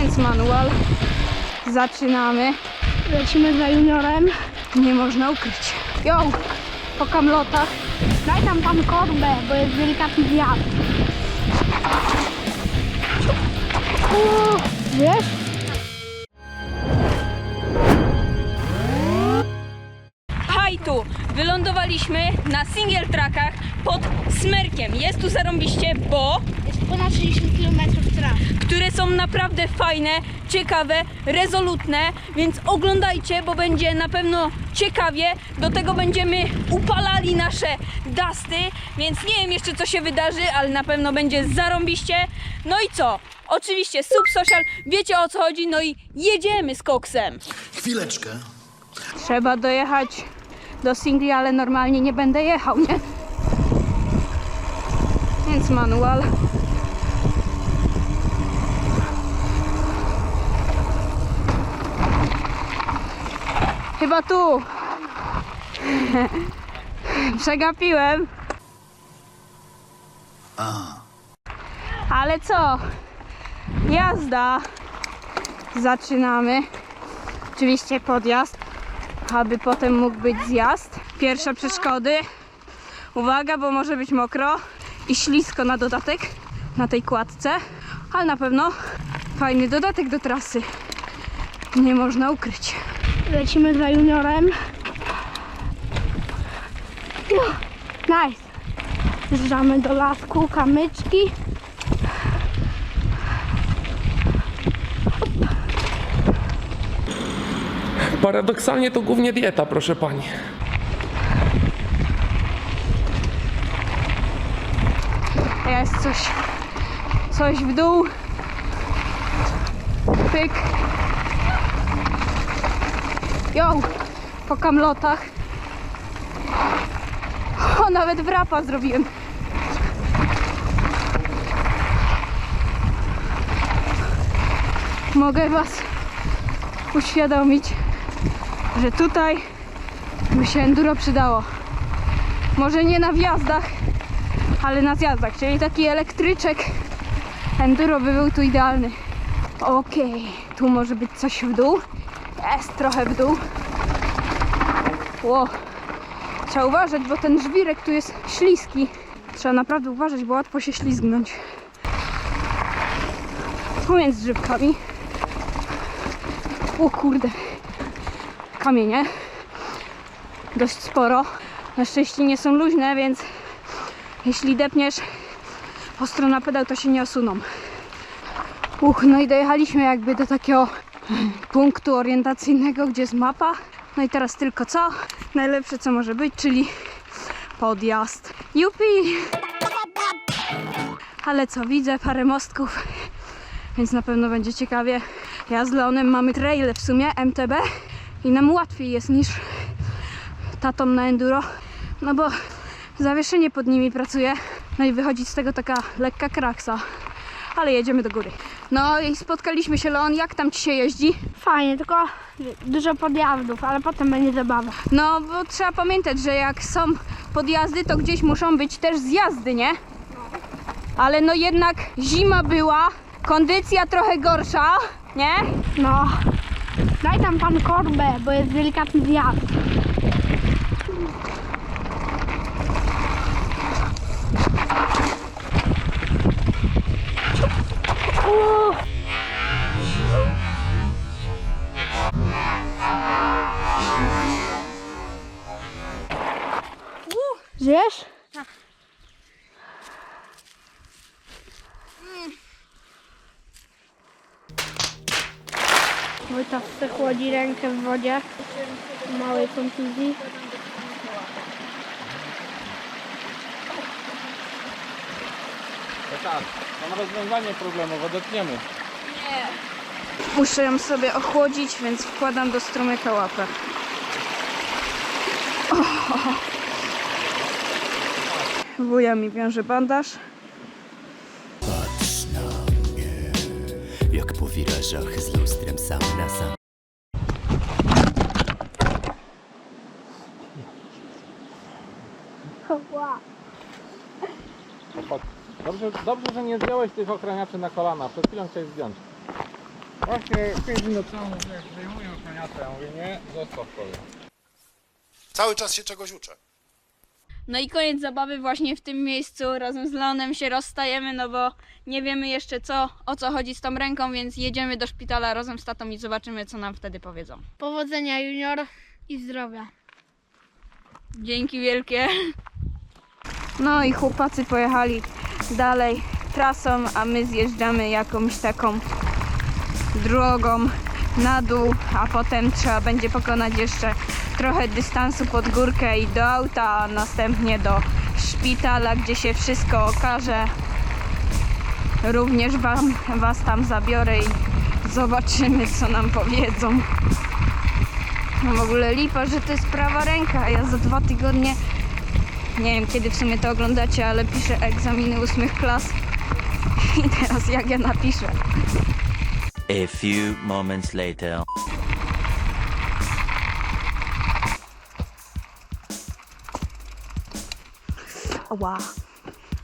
Więc manual. Zaczynamy. Lecimy za juniorem. Nie można ukryć. Yo! Po kamlotach. Daj tam pan korbę, bo jest delikatny. Uuu, Wiesz? Hajtu! Wylądowaliśmy na single trackach pod Smerkiem. Jest tu zarąbiście, bo ponad 60 km tras. które są naprawdę fajne, ciekawe, rezolutne, więc oglądajcie, bo będzie na pewno ciekawie. Do tego będziemy upalali nasze dasty, więc nie wiem jeszcze co się wydarzy, ale na pewno będzie zarąbiście. No i co? Oczywiście subsocial, wiecie o co chodzi, no i jedziemy z koksem. Chwileczkę. Trzeba dojechać do singli, ale normalnie nie będę jechał, nie? Więc manual. Chyba tu. Przegapiłem. Ale co? Jazda. Zaczynamy. Oczywiście podjazd aby potem mógł być zjazd. Pierwsze przeszkody. Uwaga, bo może być mokro i ślisko na dodatek na tej kładce, ale na pewno fajny dodatek do trasy. Nie można ukryć. Lecimy za juniorem. No, nice. Zjeżdżamy do lasku, kamyczki. Paradoksalnie to głównie dieta, proszę pani. Jest coś, coś w dół. Pyk. Jo, po kamlotach. O, nawet wrapa zrobiłem. Mogę Was uświadomić, że tutaj by się enduro przydało. Może nie na wjazdach, ale na zjazdach, czyli taki elektryczek enduro by był tu idealny. Okej, tu może być coś w dół. Jest trochę w dół. Ło. Trzeba uważać, bo ten żwirek tu jest śliski. Trzeba naprawdę uważać, bo łatwo się ślizgnąć. Pomiędzy drzewkami. O kurde. Kamienie. Dość sporo. Na szczęście nie są luźne, więc jeśli depniesz ostro na pedał, to się nie osuną. Uch, no i dojechaliśmy jakby do takiego punktu orientacyjnego, gdzie jest mapa. No i teraz tylko co? Najlepsze co może być, czyli podjazd. Jupi! Ale co, widzę parę mostków, więc na pewno będzie ciekawie. Ja z Leonem mamy trail w sumie, MTB i nam łatwiej jest niż tatą na enduro, no bo zawieszenie pod nimi pracuje, no i wychodzi z tego taka lekka kraksa. Ale jedziemy do góry. No i spotkaliśmy się, Leon, jak tam ci się jeździ? Fajnie, tylko dużo podjazdów, ale potem będzie zabawa. No, bo trzeba pamiętać, że jak są podjazdy, to gdzieś muszą być też zjazdy, nie? Ale no jednak zima była, kondycja trochę gorsza, nie? No, daj tam pan korbę, bo jest delikatny zjazd. Żyjesz? Wojta chłodzi rękę w wodzie. Małej kontuzji. Tak, mam rozwiązanie problemu, odetniemy. Muszę ją sobie ochłodzić, więc wkładam do strumyka łapę. O. Wuja mi wiąże bandaż. Patrz na mnie, jak po wirażach z lustrem sam na sam. Dobrze, dobrze, że nie zdjąłeś tych ochraniaczy na kolana. Przed chwilą chciałeś zdjąć. Właśnie 5 minut temu mówię, jak zdejmuję ochroniarza, ja mówię nie, zostaw kolej. Cały czas się czegoś uczę. No i koniec zabawy właśnie w tym miejscu. Razem z Leonem się rozstajemy, no bo nie wiemy jeszcze co, o co chodzi z tą ręką, więc jedziemy do szpitala razem z tatą i zobaczymy, co nam wtedy powiedzą. Powodzenia junior i zdrowia. Dzięki wielkie. No i chłopacy pojechali dalej trasą, a my zjeżdżamy jakąś taką drogą na dół, a potem trzeba będzie pokonać jeszcze trochę dystansu pod górkę i do auta, a następnie do szpitala, gdzie się wszystko okaże. Również wam, was tam zabiorę i zobaczymy, co nam powiedzą. No w ogóle lipa, że to jest prawa ręka, a ja za dwa tygodnie nie wiem kiedy w sumie to oglądacie, ale piszę egzaminy ósmych klas. I teraz jak ja napiszę. A few moments later. Ła.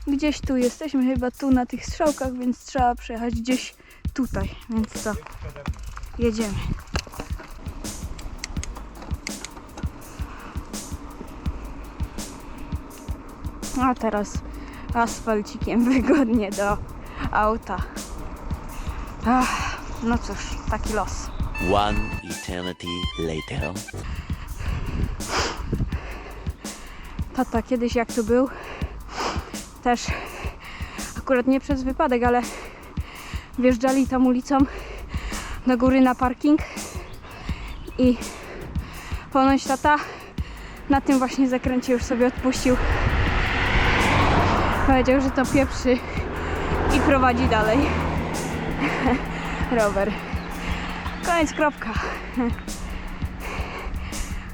Gdzieś tu jesteśmy, chyba tu na tych strzałkach, więc trzeba przejechać gdzieś tutaj. Więc co? Jedziemy. A teraz asfalcikiem wygodnie do auta. Ach, no cóż, taki los. One eternity later. Tata kiedyś jak tu był, też akurat nie przez wypadek, ale wjeżdżali tam ulicą do góry na parking i ponoć tata na tym właśnie zakręcie już sobie odpuścił. Powiedział, że to pieprzy i prowadzi dalej. Rower. Koniec, kropka.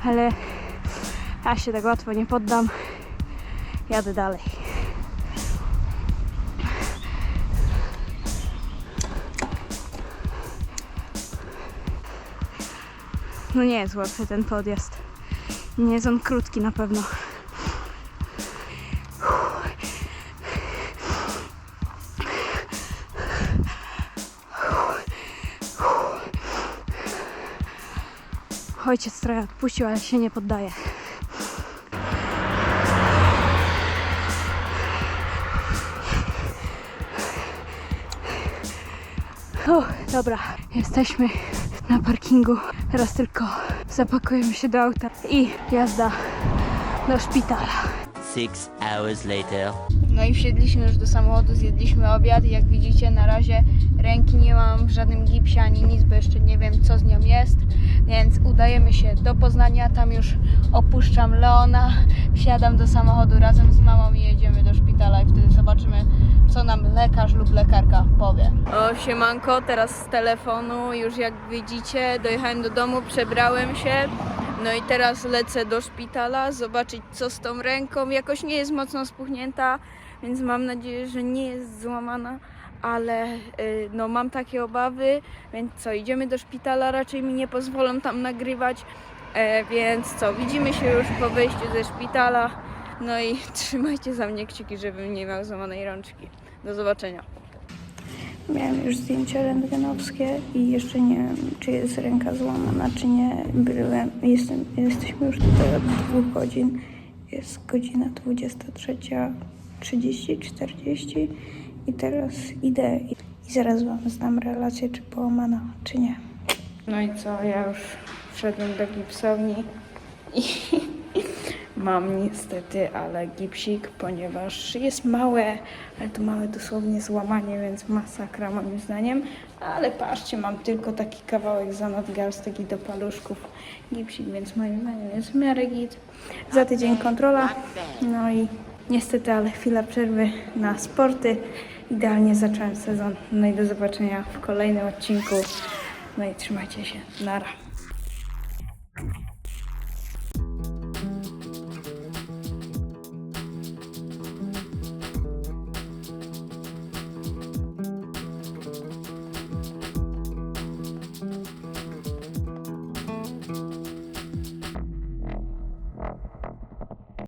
Ale ja się tak łatwo nie poddam. Jadę dalej. No nie jest łatwy ten podjazd. Nie jest on krótki na pewno. Ojciec trochę odpuścił, ale się nie poddaje. Uff, dobra, jesteśmy na parkingu. Teraz tylko zapakujemy się do auta i jazda do szpitala. Six hours later. No i wsiedliśmy już do samochodu, zjedliśmy obiad i jak widzicie na razie ręki nie mam w żadnym gipsie ani nic, bo jeszcze nie wiem co z nią jest, więc udajemy się do Poznania, tam już opuszczam Leona, wsiadam do samochodu razem z mamą i jedziemy do szpitala i wtedy zobaczymy co nam lekarz lub lekarka powie. O siemanko, teraz z telefonu. Już jak widzicie dojechałem do domu, przebrałem się, no i teraz lecę do szpitala, zobaczyć co z tą ręką. Jakoś nie jest mocno spuchnięta, więc mam nadzieję, że nie jest złamana, ale y, no mam takie obawy, więc co, idziemy do szpitala, raczej mi nie pozwolą tam nagrywać, e, więc co, widzimy się już po wyjściu ze szpitala. No i trzymajcie za mnie kciuki, żebym nie miał złamanej rączki. Do zobaczenia. Miałem już zdjęcia rentgenowskie i jeszcze nie wiem, czy jest ręka złamana, czy nie. Byłem, jestem, jesteśmy już tutaj od dwóch godzin. Jest godzina 23.30, 40 i teraz idę i, zaraz Wam zdam relację, czy połamana, czy nie. No i co, ja już wszedłem do gipsowni i mam niestety, ale gipsik, ponieważ jest małe, ale to małe dosłownie złamanie, więc masakra moim zdaniem. Ale patrzcie, mam tylko taki kawałek za nadgarstek i do paluszków gipsik, więc moim zdaniem jest w miarę git. Za tydzień kontrola, no i niestety, ale chwila przerwy na sporty. Idealnie zacząłem sezon, no i do zobaczenia w kolejnym odcinku. No i trzymajcie się. Nara.